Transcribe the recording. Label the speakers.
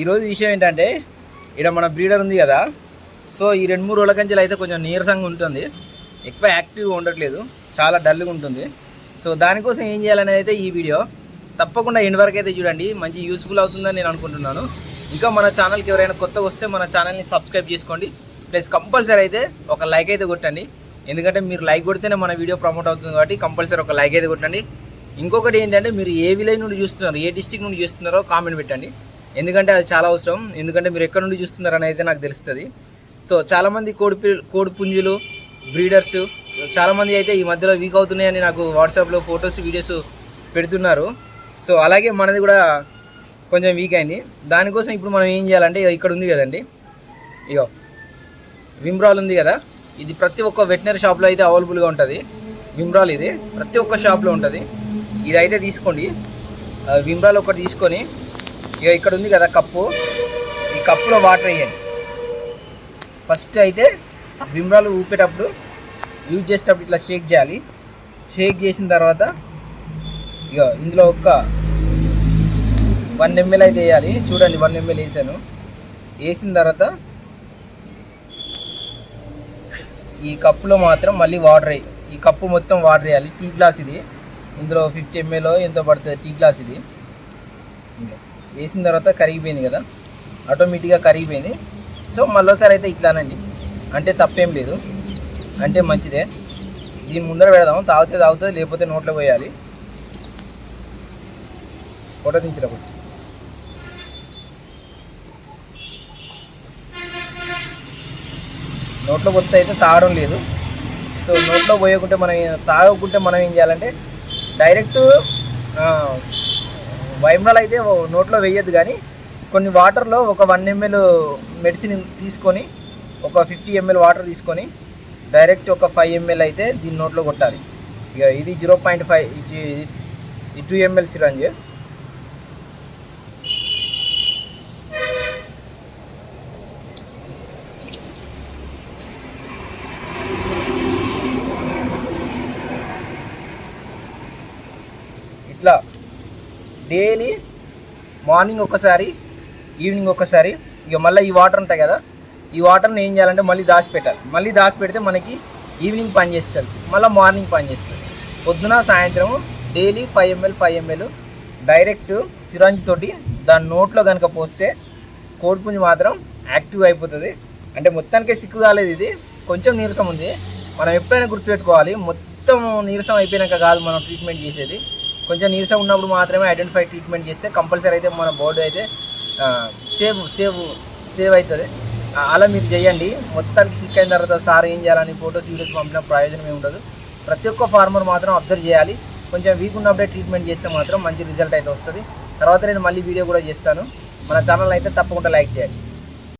Speaker 1: ఈరోజు విషయం ఏంటంటే ఇక్కడ మన బ్రీడర్ ఉంది కదా. సో ఈ రెండు మూడు రోజుల కంచెలు అయితే కొంచెం నీరసంగా ఉంటుంది. ఎక్కువ యాక్టివ్గా ఉండట్లేదు. చాలా డల్గా ఉంటుంది. సో దానికోసం ఏం చేయాలనేది అయితే ఈ వీడియో. తప్పకుండా ఎండ్ వరకు అయితే చూడండి. మంచి యూస్ఫుల్ అవుతుందని నేను అనుకుంటున్నాను. ఇంకా మన ఛానల్కి ఎవరైనా కొత్తగా వస్తే మన ఛానల్ని సబ్స్క్రైబ్ చేసుకోండి. ప్లస్ కంపల్సరీ అయితే ఒక లైక్ అయితే కొట్టండి. ఎందుకంటే మీరు లైక్ కొడితేనే మన వీడియో ప్రమోట్ అవుతుంది కాబట్టి కంపల్సరీ ఒక లైక్ అయితే కొట్టండి. ఇంకొకటి ఏంటంటే మీరు ఏ విలేజ్ నుండి చూస్తున్నారు ఏ డిస్టిక్ నుండి చూస్తున్నారో కామెంట్ పెట్టండి. ఎందుకంటే అది చాలా అవసరం. ఎందుకంటే మీరు ఎక్కడ నుండి చూస్తున్నారని అయితే నాకు తెలుస్తుంది. సో చాలామంది కోడి కోడి పుంజులు బ్రీడర్స్ చాలామంది అయితే ఈ మధ్యలో వీక్ అవుతున్నాయని నాకు వాట్సాప్లో ఫొటోస్ వీడియోస్ పెడుతున్నారు. సో అలాగే మనది కూడా కొంచెం వీక్ అయింది. దానికోసం ఇప్పుడు మనం ఏం చేయాలంటే ఇగో ఇక్కడ ఉంది కదండి. ఇగో విమ్రాల్ ఉంది కదా. ఇది ప్రతి ఒక్క వెటనరీ షాప్లో అయితే అవైలబుల్గా ఉంటుంది. విమ్రాల్ ఇది. ప్రతి ఒక్క షాప్లో ఉంటుంది. ఇది అయితే తీసుకోండి విమ్రాల్ ఒకటి తీసుకొని ఇక ఇక్కడ ఉంది కదా కప్పు. ఈ కప్పులో వాటర్ వేయండి. ఫస్ట్ అయితే విమ్రాలు ఊపేటప్పుడు యూజ్ చేసేటప్పుడు ఇట్లా షేక్ చేయాలి. షేక్ చేసిన తర్వాత ఇక ఇందులో ఒక్క వన్ ఎంఎల్ అయితే వేయాలి. చూడండి వన్ ఎంఎల్ వేసాను. వేసిన తర్వాత ఈ కప్పులో మాత్రం మళ్ళీ వాటర్ ఈ కప్పు మొత్తం వాటర్ వేయాలి. టీ గ్లాస్ ఇది. ఇందులో ఫిఫ్టీ ఎంఎల్ ఎంతో పడుతుంది టీ గ్లాస్ ఇది. ఇంకా వేసిన తర్వాత కరిగిపోయింది కదా ఆటోమేటిక్గా కరిగిపోయింది. సో మళ్ళీసారి అయితే ఇట్లానండి. అంటే తప్పేం లేదు. అంటే మంచిదే. దీని ముందర పెడదాం తాగితే తాగుతుంది లేకపోతే నోట్లో పోయాలి. ఫోటో దించిన కొట్టి నోట్లో పోతే అయితే తాగడం లేదు. సో నోట్లో పోయకుంటే మనం తాగకుంటే మనం ఏం చేయాలంటే డైరెక్ట్ వైమ్రాల్ అయితే నోట్లో వేయద్దు కానీ కొన్ని వాటర్లో ఒక వన్ ఎంఎల్ మెడిసిన్ తీసుకొని ఒక ఫిఫ్టీ ఎంఎల్ వాటర్ తీసుకొని డైరెక్ట్ ఒక ఫైవ్ ఎంఎల్ అయితే దీని నోట్లో కొట్టాలి. ఇక ఇది జీరో పాయింట్ ఫైవ్ ఇది టూ ఎంఎల్ సిరంజ్. ఇట్లా డైలీ మార్నింగ్ ఒకసారి ఈవినింగ్ ఒకసారి ఇక మళ్ళీ ఈ వాటర్ ఉంటాయి కదా ఈ వాటర్ని ఏం చేయాలంటే మళ్ళీ దాచిపెట్టాలి. మళ్ళీ దాచిపెడితే మనకి ఈవినింగ్ పని చేస్తుంది మళ్ళీ మార్నింగ్ పని చేస్తుంది. పొద్దున సాయంత్రం daily five ML five ML direct syringe తోటి దాని నోట్లో కనుక పోస్తే కోడిపుంజి మాత్రం యాక్టివ్ అయిపోతుంది. అంటే మొత్తానికే సిక్కు కాలేదు ఇది కొంచెం నీరసం ఉంది. మనం ఎప్పుడైనా గుర్తుపెట్టుకోవాలి మొత్తం నీరసం అయిపోయినాక కాదు మనం ట్రీట్మెంట్ చేసేది. కొంచెం నీరసం ఉన్నప్పుడు మాత్రమే ఐడెంటిఫై ట్రీట్మెంట్ చేస్తే కంపల్సరీ అయితే మన బోర్డు అయితే సేవ్ సేవ్ సేవ్ అవుతుంది. అలా మీరు చేయండి. మొత్తానికి సిక్ అయిన తర్వాత సార్ ఏం చేయాలని ఫొటోస్ వీడియోస్ పంపిన ప్రయోజనం ఏమి ఉండదు. ప్రతి ఒక్క ఫార్మర్ మాత్రం అబ్జర్వ్ చేయాలి. కొంచెం వీక్ ఉన్నప్పుడే ట్రీట్మెంట్ చేస్తే మాత్రం మంచి రిజల్ట్ అయితే వస్తుంది. తర్వాత నేను మళ్ళీ వీడియో కూడా చేస్తాను. మన ఛానల్ అయితే తప్పకుండా లైక్ చేయండి.